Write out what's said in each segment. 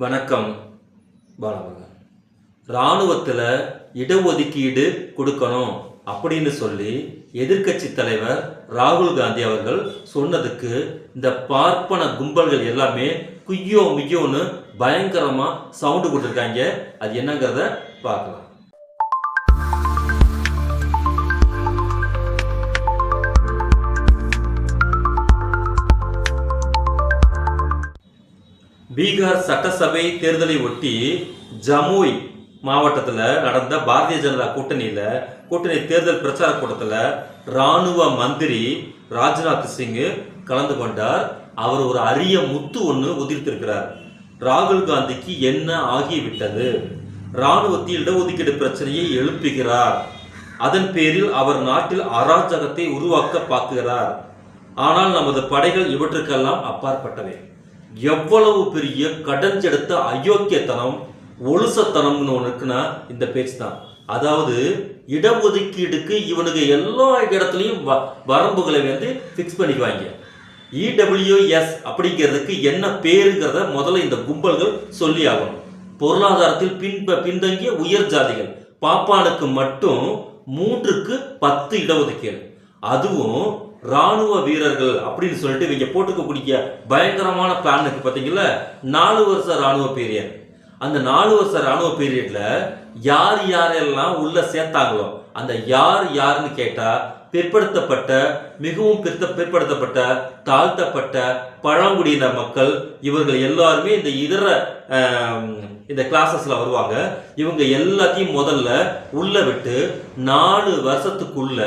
வணக்கம் பாலமுருகன் இராணுவத்தில் இடஒதுக்கீடு கொடுக்கணும் அப்படின்னு சொல்லி எதிர்க்கட்சி தலைவர் ராகுல் காந்தி அவர்கள் சொன்னதுக்கு இந்த பார்ப்பன கும்பல்கள் எல்லாமே குய்யோ மிய்யோன்னு பயங்கரமாக சவுண்டு கொடுத்துருக்காங்க அது என்னங்கிறத பார்க்கலாம். பீகார் சட்டசபை தேர்தலை ஒட்டி ஜமுய் மாவட்டத்தில் நடந்த பாரதிய ஜனதா கூட்டணியில் கூட்டணி தேர்தல் பிரச்சார கூட்டத்தில் ராணுவ மந்திரி ராஜ்நாத் சிங் கலந்து கொண்டார். அவர் ஒரு அரிய முத்து ஒன்று உதிர்த்திருக்கிறார். ராகுல் காந்திக்கு என்ன ஆகிவிட்டது? இராணுவத்தில் இடஒதுக்கீடு பிரச்சனையை எழுப்புகிறார். அதன் பேரில் அவர் நாட்டில் அராஜகத்தை உருவாக்க பார்க்கிறார். ஆனால் நமது படைகள் இவற்றுக்கெல்லாம் அப்பாற்பட்டவை. எவ்வளவு பெரிய கடஞ்செடுத்த அயோக்கியத்தனம் ஒழுசத்தனம்னு ஒன்று இருக்குன்னா இந்த பேச்சு தான். அதாவது இடஒதுக்கீடுக்கு இவனுக்கு எல்லா இடத்துலையும் வ- வரம்புகளை வந்து ஃபிக்ஸ் பண்ணிக்குவாங்க. இடபிள்யூஎஸ் அப்படிங்கிறதுக்கு என்ன பேருங்கிறத முதல்ல இந்த கும்பல்கள் சொல்லி ஆகணும். பொருளாதாரத்தில் பின்ப பின்தங்கிய உயர் ஜாதிகள் பாப்பானுக்கு மட்டும் மூன்றுக்கு பத்து இடஒதுக்கீடு. அதுவும் ராணுவ வீரர்கள் அப்படின்னு சொல்லிட்டு இவங்க போட்டுக்கக்கூடிய பயங்கரமான பிளான் இருக்கு பார்த்தீங்களா நாலு வருஷ ராணுவ பீரியட் அந்த நாலு வருஷ ராணுவ பீரியட்ல யார் யாரெல்லாம் உள்ள சேர்த்தாங்களோ அந்த யார் யாருன்னு கேட்டா பிற்படுத்தப்பட்ட மிகவும் பிற்ப பிற்படுத்தப்பட்ட தாழ்த்தப்பட்ட பழங்குடியின மக்கள் இவர்கள் எல்லாருமே இந்த இதர இந்த கிளாஸஸில் வருவாங்க. இவங்க எல்லாத்தையும் முதல்ல உள்ள விட்டு நாலு வருஷத்துக்குள்ள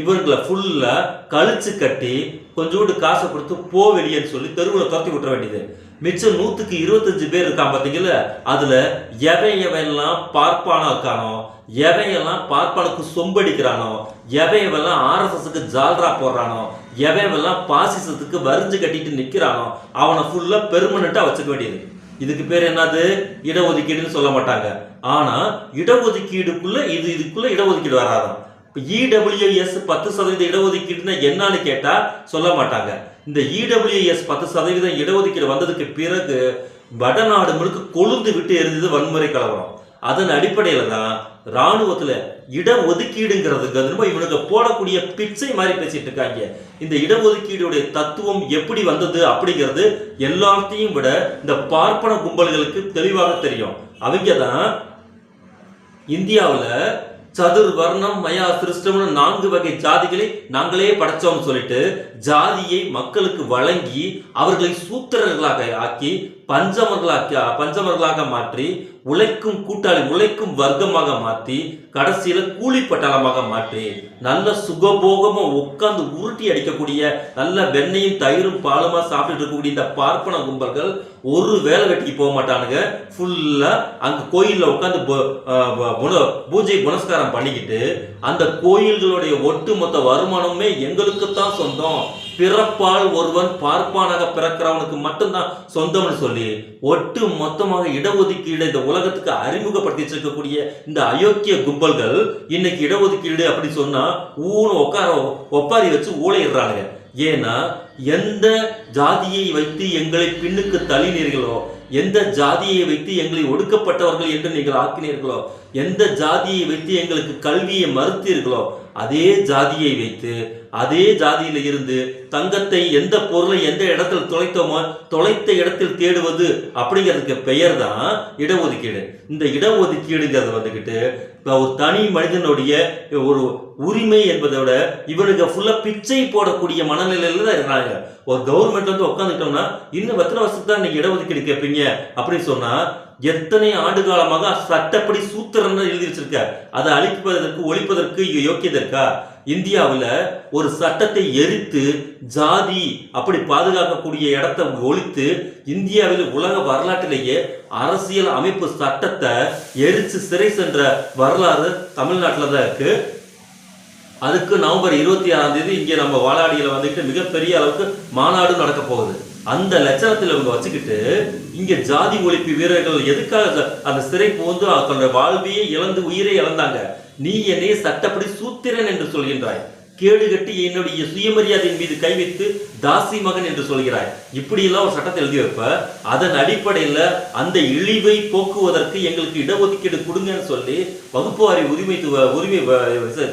இவங்களை ஃபுல்லாக கழிச்சு கட்டி கொஞ்சோண்டு காசை கொடுத்து போ வெளியேன்னு சொல்லி தெருவில் துரத்தி விட்டுற வேண்டியது. மிச்சம் நூற்றுக்கு இருபத்தஞ்சு பேர் இருக்கான் பார்த்தீங்களா அதில் எவன் எவன்லாம் பார்ப்பானா இருக்கானோ எவையெல்லாம் பார்ப்பானுக்கு சொம்படிக்கிறானோ எவையெல்லாம் ஆர்எஸ்எஸ்க்கு ஜால்ரா போடுறானோ? எவன் எவெல்லாம் பாசிசத்துக்கு வரிஞ்சு கட்டிட்டு நிக்கிறானோ அவனை ஃபுல்லா பெர்மனண்டா வச்சுக்க வேண்டியது. இதுக்கு பேர் என்னது? இடஒதுக்கீடுன்னு சொல்ல மாட்டாங்க. ஆனா இடஒதுக்கீடுக்குள்ள இது இதுக்குள்ள இடஒதுக்கீடு வராதான் இப்போ இடபிள்யூஎஸ் பத்து சதவீத இடஒதுக்கீடுன்னா என்னன்னு கேட்டால் சொல்ல மாட்டாங்க. இந்த இடபிள்யூஎஸ் பத்து சதவீதம் இடஒதுக்கீடு வந்ததுக்கு பிறகு வடநாடு முழுக்க கொழுந்து விட்டு எரிஞ்சது வன்முறை கலவரம். அதன் அடிப்படையில் தான் இராணுவத்தில் இடஒதுக்கீடுங்கிறதுக்கு அது ரொம்ப இவனுக்கு போடக்கூடிய பிச்சை மாதிரி பேசிட்டு இருக்காங்க. இந்த இடஒதுக்கீடுடைய தத்துவம் எப்படி வந்தது அப்படிங்கிறது எல்லாத்தையும் விட இந்த பார்ப்பன கும்பல்களுக்கு தெளிவாக தெரியும். அவங்க தான் இந்தியாவில் சதுர் வர்ணம் மயா சிருஷ்டம்னு நான்கு வகை ஜாதிகளை நாங்களே படைச்சோம்னு சொல்லிட்டு ஜாதியை மக்களுக்கு வழங்கி அவர்களை சூத்திரர்களாக ஆக்கி பஞ்சமர்களாக்கி பஞ்சமர்களாக மாற்றி உழைக்கும் கூட்டாளி உழைக்கும் வர்க்கமாக மாற்றி கடைசியில கூலி பட்டாளமாக மாற்றி நல்ல சுகபோகமா உட்கார்ந்து உருட்டி அடிக்கக்கூடிய நல்ல வெண்ணையும் தயிரும் பாலுமா சாப்பிட்டு இருக்கக்கூடிய இந்த பார்ப்பன கும்பல்கள் ஒரு வேலை வெட்டிக்கு போக மாட்டானுங்க. ஃபுல்லா அங்க கோயில்ல உட்காந்து பூஜை புனஸ்காரம் பண்ணிக்கிட்டு அந்த கோயில்களுடைய ஒட்டுமொத்த வருமானமே எங்களுக்கு தான் சொந்தம். பிறப்பால் ஒருவன் பார்ப்பானாக பிறக்கிறவனுக்கு மட்டும்தான் சொந்தம்னு சொல்லி ஒட்டு மொத்தமாக இடஒதுக்கீடு இந்த உலகத்துக்கு அறிமுகப்படுத்தி வச்சிருக்கக்கூடிய இந்த அயோக்கிய கும்பல்கள் இன்னைக்கு இடஒதுக்கீடு அப்படி சொன்னா ஊனு உட்கார ஒப்பாரி வச்சு ஊழையிடுறாங்க ஏன்னா எந்த ஜாதியை வைத்து எங்களை பின்னுக்கு தள்ளினீர்களோ எந்த ஜாதியை வைத்து எங்களை ஒடுக்கப்பட்டவர்கள் என்று நீங்கள் ஆக்கினீர்களோ எந்த ஜாதியை வைத்து எங்களுக்கு கல்வியை மறுத்தீர்களோ அதே ஜாதியை வைத்து அதே ஜாதியில இருந்து தங்கத்தை எந்த பொருளை எந்த இடத்தில் தொலைத்தோமோ தொலைத்த இடத்தில் தேடுவது அப்படிங்கிறதுக்கு பெயர் தான் இடஒதுக்கீடு. இந்த இடஒதுக்கீடுங்கிறது வந்துக்கிட்டு ஒரு தனி மனிதனுடைய ஒரு உரிமை என்பதை விட இவனுக்கு ஃபுல்லாக பிச்சை போடக்கூடிய மனநிலையில தான் இருக்கிறாங்க. ஒரு கவர்மெண்ட் வந்து உட்காந்துட்டோம்னா இன்னும் எத்தனை வருஷத்துக்கு தான் நீங்கள் இடஒதுக்கீடு கேட்பீங்க அப்படின்னு சொன்னால் எத்தனை ஆண்டு காலமாக சட்டப்படி சூத்திரன்னு எழுதி வச்சிருக்க அதை அழிப்பதற்கு ஒழிப்பதற்கு யோக்கியது இருக்கா? இந்தியாவில் ஒரு சட்டத்தை எரித்து ஜாதி அப்படி பாதுகாக்கக்கூடிய இடத்தை ஒழித்து இந்தியாவில் உலக வரலாற்றிலேயே அரசியல் அமைப்பு சட்டத்தை எரித்து சிறை சென்ற வரலாறு தமிழ்நாட்டில் தான் இருக்கு. அதுக்கு நவம்பர் இருபத்தி ஆறாம் தேதி இங்கே நம்ம வாலாடியில் வந்துட்டு மிகப்பெரிய அளவுக்கு மாநாடு நடக்க போகுது. அந்த லட்சணத்தில் இவங்க வச்சுக்கிட்டு இங்க ஜாதி ஒழிப்பு வீரர்கள் எதுக்காக அந்த- சிறை புகுந்து தன்னோட வாழ்வையே இழந்து உயிரை இழந்தாங்க? நீ என்னை சட்டப்படி சூத்திரன் என்று சொல்கின்றாய். கேடு கட்டி என்னுடைய சுயமரியாதையின் மீது கை வைத்து தாசி மகன் என்று சொல்கிறாய். இப்படியெல்லாம் ஒரு சட்டத்தை எழுதி வைப்ப அதன் அடிப்படையில் அந்த இழிவை போக்குவதற்கு எங்களுக்கு இடஒதுக்கீடு கொடுங்கன்னு சொல்லி வகுப்புவாரி உரிமை உரிமை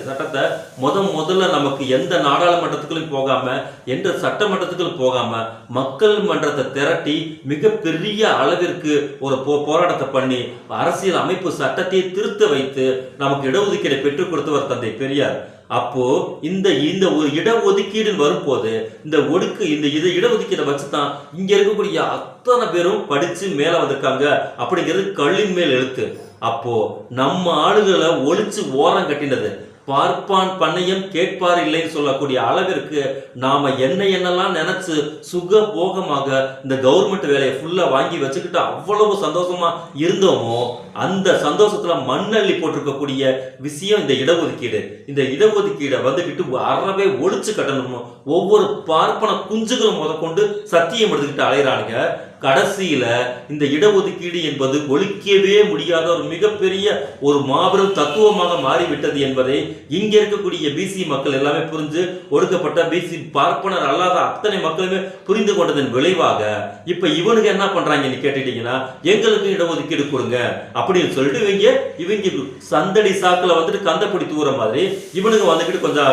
சட்டத்தை முத முதல்ல நமக்கு எந்த நாடாளுமன்றத்துக்குள்ளும் போகாம எந்த சட்டமன்றத்துக்குள்ளும் போகாம மக்கள் மன்றத்தை திரட்டி மிகப்பெரிய அளவிற்கு ஒரு போ போராட்டத்தை பண்ணி அரசியல் அமைப்பு சட்டத்தை திருத்த வைத்து நமக்கு இடஒதுக்கீடை பெற்றுக் கொடுத்தவர் தந்தை பெரியார். அப்போ இந்த இந்த ஒரு இடஒதுக்கீடு வரும்போது இந்த ஒடுக்கு இந்த இது இடஒதுக்கீடை வச்சு தான் இங்க இருக்கக்கூடிய அத்தனை பேரும் படிச்சு மேல வந்திருக்காங்க அப்படிங்கிறது கல்லின் மேல் எழுத்து. அப்போ நம்ம ஆளுகளை ஒழிச்சு ஓரம் கட்டினது. பார்ப்பான் பண்ணையும் கேட்பார் இல்லைன்னு சொல்லக்கூடிய அளவிற்கு நாம என்ன என்னெல்லாம் நினைச்சு சுக போகமாக இந்த கவர்மெண்ட் வேலையை ஃபுல்லா வாங்கி வச்சுக்கிட்டு அவ்வளவு சந்தோஷமா இருந்தோமோ அந்த சந்தோஷத்துல மண்ணள்ளி போட்டிருக்கக்கூடிய விஷயம் இந்த இடஒதுக்கீடு. இந்த இடஒதுக்கீடை வந்துக்கிட்டு அறவே ஒழிச்சு கட்டணும் ஒவ்வொரு பார்ப்பன குஞ்சுகளும் முதற்கொண்டு சத்தியம் எடுத்துக்கிட்டு அலையிறானுங்க. கடைசியில இந்த இடஒதுக்கீடு என்பது ஒழிக்கவே முடியாத ஒரு மிகப்பெரிய ஒரு மாபெரும் தத்துவமாக மாறிவிட்டது என்பதை இங்க இருக்கக்கூடிய பிசி மக்கள் எல்லாமே புரிஞ்சு ஒடுக்கப்பட்ட பிசி பார்ப்பனர் அல்லாத அத்தனை மக்களுமே புரிந்து கொண்டதன் விளைவாக இப்ப இவனுக்கு என்ன பண்றாங்கன்னு கேட்டுட்டீங்கன்னா எங்களுக்கு இடஒதுக்கீடு கொடுங்க அப்படின்னு சொல்லிட்டு இவங்க இவங்க சந்தடி சாக்கில் வந்துட்டு கந்தப்படி தூர மாதிரி இவனுங்க வந்துக்கிட்டு கொஞ்சம்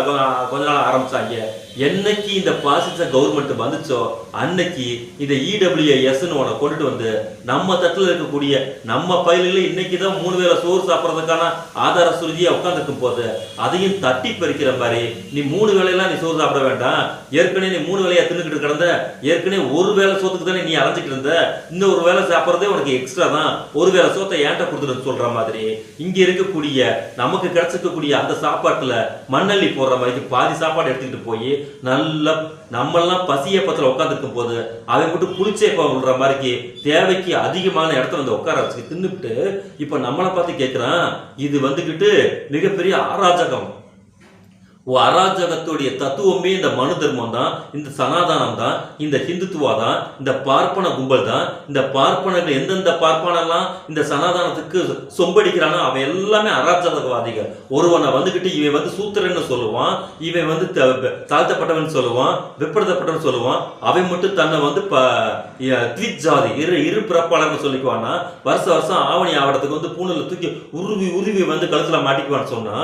கொஞ்ச நாள் ஆரம்பிச்சாங்க. என்னைக்கு இந்த பாசிச கவர்மெண்ட் வந்துச்சோ அன்னைக்கு இந்த இடபிள்யூஎஸ் இடபிள்யூஎஸ்ன்னு உன கொண்டுட்டு வந்து நம்ம தட்டுல இருக்கக்கூடிய நம்ம பயிலில் இன்னைக்கு தான் மூணு வேளை சோறு சாப்பிட்றதுக்கான ஆதார சுருதியா உட்காந்துருக்கும் போது அதையும் தட்டி பறிக்கிற மாதிரி நீ மூணு வேளையெல்லாம் நீ சோறு சாப்பிட வேண்டாம். ஏற்கனவே நீ மூணு வேலையாக தின்னுக்கிட்டு கிடந்த ஏற்கனவே ஒரு வேளை சோத்துக்கு தானே நீ அலைஞ்சிட்டு இருந்த இந்த ஒரு வேளை சாப்பிட்றதே உனக்கு எக்ஸ்ட்ரா தான். ஒரு வேளை சோத்தை ஏன்ட்ட கொடுத்துட்டு சொல்ற மாதிரி இங்க இருக்கக்கூடிய நமக்கு கிடைச்சிருக்கக்கூடிய அந்த சாப்பாட்டுல மண்ணள்ளி போடுற மாதிரி பாதி சாப்பாடு எடுத்துக்கிட்டு போய் நல்லா நம்மளாம் பசிய பத்தில் உட்காந்துருக்கும் போது அதை மட்டும் புளிச்சே விடுற மாதிரிக்கு தேவைக்கு அதிகமான இடத்துல வந்து உட்கார வச்சு தின்னுட்டு இப்போ நம்மளை பார்த்து கேட்கிறான் இது வந்துகிட்டு மிகப்பெரிய அராஜகம் அராஜகத்துடைய தத்துவமே இந்த மனு தர்மம் தான் இந்த சனாதானம் தான் இந்த ஹிந்துத்துவா தான் இந்த பார்ப்பன கும்பல் தான் இந்த பார்ப்பனர்கள் எந்தெந்த பார்ப்பனெல்லாம் இந்த சனாதானத்துக்கு சொம்படிக்கிறானோ அவன் எல்லாமே அராஜகவாதிகள். ஒருவனை வந்துக்கிட்டு இவன் வந்து சூத்திரன்னு சொல்லுவான் இவன் வந்து த- தாழ்த்தப்பட்டவன் சொல்லுவான் விப்படுத்தப்பட்டவன் சொல்லுவான் அவன் மட்டும் தன்னை வந்து ப இ- ஜாதி இரு இரு பிறப்பாளர்னு சொல்லிக்குவான்னா வருஷ வருஷம் ஆவணி ஆவடத்துக்கு வந்து பூணில் தூக்கி உருவி உருவி வந்து கழுத்தில் மாட்டிக்குவான்னு சொன்னா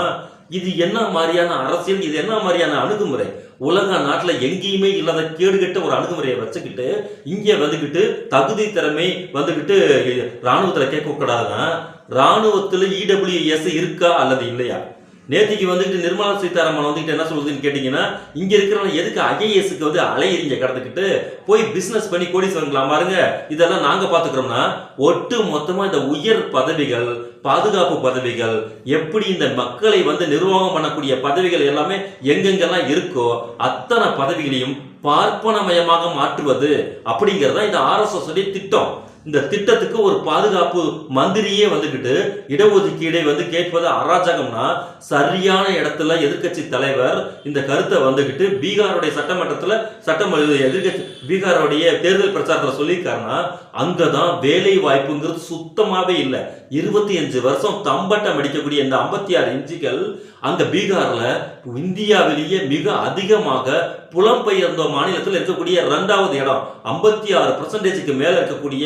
இது என்ன மாதிரியான அரசியல்? இது என்ன மாதிரியான அணுகுமுறை? உலக நாட்டில் எங்கேயுமே இல்லாத கேடுகட்ட ஒரு அணுகுமுறையை வச்சுக்கிட்டு இங்கே வந்துக்கிட்டு தகுதி திறமை வந்துக்கிட்டு இராணுவத்தில் கேட்க இராணுவத்தில் இடபிள்யூஎஸ் இருக்கா அல்லது இல்லையா? நேத்திக்கு வந்துட்டு நிர்மலா சீதாராமன் வந்துட்டு என்ன சொல்லுதுன்னு கேட்டீங்கன்னா இங்க இருக்கிறவங்க எதுக்கு ஐஏஎஸ்க்கு வந்து அலையறிஞ்ச கடந்துக்கிட்டு போய் பிசினஸ் பண்ணி கோடீஸ்வரங்களா பாருங்க இதெல்லாம் நாங்க பாத்துக்கிறோம்னா ஒட்டு மொத்தமா இந்த உயர் பதவிகள் பாதுகாப்பு பதவிகள் எப்படி இந்த மக்களை வந்து நிர்வாகம் பண்ணக்கூடிய பதவிகள் எல்லாமே எங்கெங்கெல்லாம் இருக்கோ அத்தனை பதவிகளையும் பார்ப்பனமயமாக மாற்றுவது அப்படிங்கிறது தான் இந்த ஆர்எஸ்எஸ் திட்டம். இந்த திட்டத்துக்கு ஒரு பாதுகாப்பு மந்திரியே வந்துக்கிட்டு இடஒதுக்கீடை வந்து கேட்பது அராஜகம்னா சரியான இடத்துல எதிர்க்கட்சி தலைவர் இந்த கருத்தை வந்துக்கிட்டு பீகாருடைய சட்டமன்றத்தில் சட்டம் எதிர்க்கட்சி பீகாருடைய தேர்தல் பிரச்சாரத்தில் சொல்லியிருக்காருன்னா அங்கே தான் வேலை வாய்ப்புங்கிறது சுத்தமாகவே இல்லை. இருபத்தி அஞ்சு வருஷம் தம்பட்டம் அடிக்கக்கூடிய இந்த ஐம்பத்தி ஆறு இன்ச்சுகள் அந்த பீகாரில் இந்தியாவிலேயே மிக அதிகமாக புலம்பெயர்ந்த மாநிலத்தில் இருக்கக்கூடிய ரெண்டாவது இடம். ஐம்பத்தி ஆறு பர்சன்டேஜுக்கு மேலே இருக்கக்கூடிய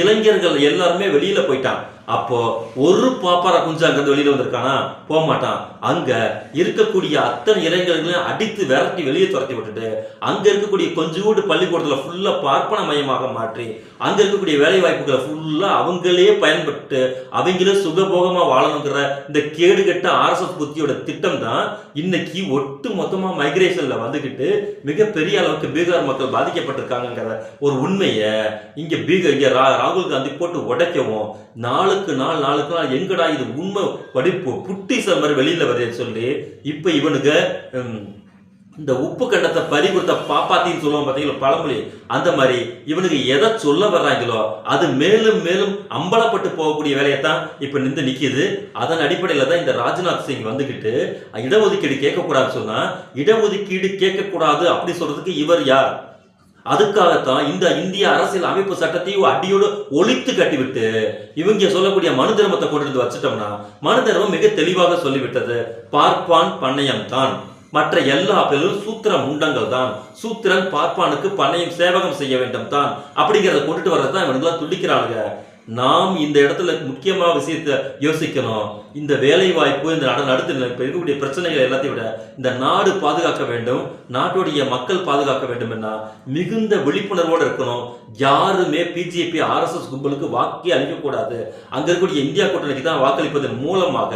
இளைஞர்கள் எல்லாருமே வெளியில் போயிட்டான் அப்போ ஒரு பாப்பாரா குஞ்சு அங்கிருந்து வெளியில வந்திருக்கானா? போக மாட்டான் அங்க இருக்கக்கூடிய அத்தனை இளைஞர்களையும் அடித்து விரட்டி வெளியே துரத்தி விட்டுட்டு அங்க இருக்கக்கூடிய கொஞ்சோடு பள்ளிக்கூடத்துல ஃபுல்லா பார்ப்பன மையமாக மாற்றி அங்க இருக்கக்கூடிய வேலை வாய்ப்புகளை ஃபுல்லா அவங்களே பயன்பட்டு அவங்களே சுகபோகமா வாழணுங்கிற இந்த கேடுகட்ட ஆர்எஸ்எஸ் புத்தியோட திட்டம் தான் இன்னைக்கு ஒட்டு மொத்தமாக மைக்ரேஷனில் வந்துக்கிட்டு மிகப்பெரிய அளவுக்கு பீகார் மக்கள் பாதிக்கப்பட்டிருக்காங்கங்கிற ஒரு உண்மையை இங்கே பீகார் இங்கே ரா- ராகுல் காந்தி போட்டு உடைக்கவும் நாளுக்கு நாள் நாளுக்கு நாள் எங்கடா இது உண்மை படிப்பு புட்டிசல் மாதிரி வெளியில் வருதுன்னு சொல்லி இப்போ இவனுக்கு இந்த உப்பு கண்டத்தை பறி கொடுத்த பாப்பாத்தின்னு சொல்லுவோம் பார்த்தீங்களா பழமொழி. அந்த மாதிரி இவனுக்கு எதை சொல்ல வர்றாங்களோ அது மேலும் மேலும் அம்பலப்பட்டு போகக்கூடிய வேலையை தான் இப்போ நின்று நிற்கிது அதன் அடிப்படையில் தான் இந்த ராஜ்நாத் சிங் வந்துக்கிட்டு இடஒதுக்கீடு கேட்கக்கூடாதுன்னு சொன்னால் இடஒதுக்கீடு கேட்கக்கூடாது அப்படி சொல்றதுக்கு இவர் யார்? அதுக்காகத்தான் இந்த இந்திய அரசியல் அமைப்பு சட்டத்தையும் அடியோடு ஒழித்து கட்டிவிட்டு இவங்க சொல்லக்கூடிய மனு தர்மத்தை கொண்டு வந்து வச்சுட்டோம்னா மனு தர்மம் மிக தெளிவாக சொல்லிவிட்டது. பார்ப்பான் பண்ணையம் தான் மற்ற எல்லா பேரும் சூத்திர முண்டங்கள் தான். சூத்திரன் பார்ப்பானுக்கு பண்ணையும் சேவகம் செய்ய வேண்டும் தான் அப்படிங்கிறத கொண்டுட்டு வர்றது தான் இவனுங்களாம் துடிக்கிறானுங்க நாம் இந்த இடத்துல முக்கியமாக விஷயத்தை யோசிக்கணும். இந்த வேலை வாய்ப்பு இந்த நட இருக்கக்கூடிய பிரச்சனைகள் எல்லாத்தையும் விட இந்த நாடு பாதுகாக்க வேண்டும். நாட்டுடைய மக்கள் பாதுகாக்க வேண்டும் என்ன மிகுந்த விழிப்புணர்வோடு இருக்கணும். யாருமே பிஜேபி ஆர்எஸ்எஸ் கும்பலுக்கு வாக்கே அளிக்கக்கூடாது. அங்க இருக்கக்கூடிய இந்தியா கூட்டணிக்கு தான் வாக்களிப்பதன் மூலமாக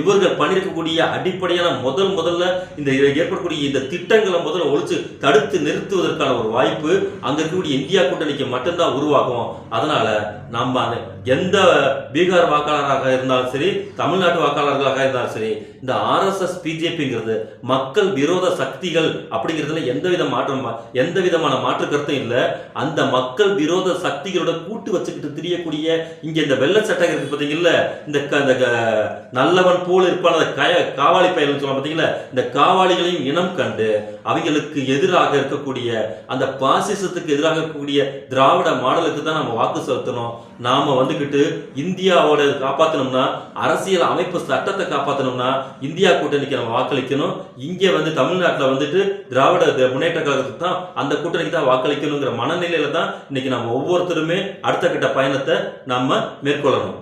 இவர்கள் பண்ணியிருக்கக்கூடிய அடிப்படையான முதல் முதல்ல இந்த ஏற்படக்கூடிய இந்த திட்டங்களை முதல்ல ஒழிச்சு தடுத்து நிறுத்துவதற்கான ஒரு வாய்ப்பு அங்க இருக்கக்கூடிய இந்தியா கூட்டணிக்கு மட்டும்தான் உருவாகும். அதனால நம்ம அந்த எந்த பீகார் வாக்காளராக இருந்தாலும் சரி தமிழ்நாட்டு வாக்காளர்களாக இருந்தாலும் சரி இந்த ஆர்எஸ்எஸ் பிஜேபிங்கிறது மக்கள் விரோத சக்திகள் அப்படிங்கிறதுல எந்த வித மாற்றம் எந்த விதமான மாற்று கருத்தும் இல்லை. அந்த மக்கள் விரோத சக்திகளோட கூட்டு வச்சுக்கிட்டு தெரியக்கூடிய இங்கே இந்த வெள்ள சட்டம் இருக்கு இந்த க- க- நல்லவன் போல் இருப்பான அந்த கய காவாளி பயல்னு சொல்ல பார்த்தீங்களா இந்த காவாளிகளையும் இனம் கண்டு அவங்களுக்கு எதிராக இருக்கக்கூடிய அந்த பாசிசத்துக்கு எதிராக இருக்கக்கூடிய திராவிட மாடலுக்கு தான் நம்ம வாக்கு செலுத்தணும். நாம வந்து வந்துகிட்டு இந்தியாவோட காப்பாத்தணும்னா அரசியல் அமைப்பு சட்டத்தை காப்பாத்தணும்னா இந்தியா கூட்டணிக்கு நம்ம வாக்களிக்கணும். இங்கே வந்து தமிழ்நாட்டில் வந்துட்டு திராவிட முன்னேற்ற கழகத்துக்கு தான் அந்த கூட்டணிக்கு தான் வாக்களிக்கணுங்கிற மனநிலையில தான் இன்னைக்கு நம்ம ஒவ்வொருத்தருமே அடுத்த கட்ட பயணத்தை நம்ம மேற்கொள்ளணும்.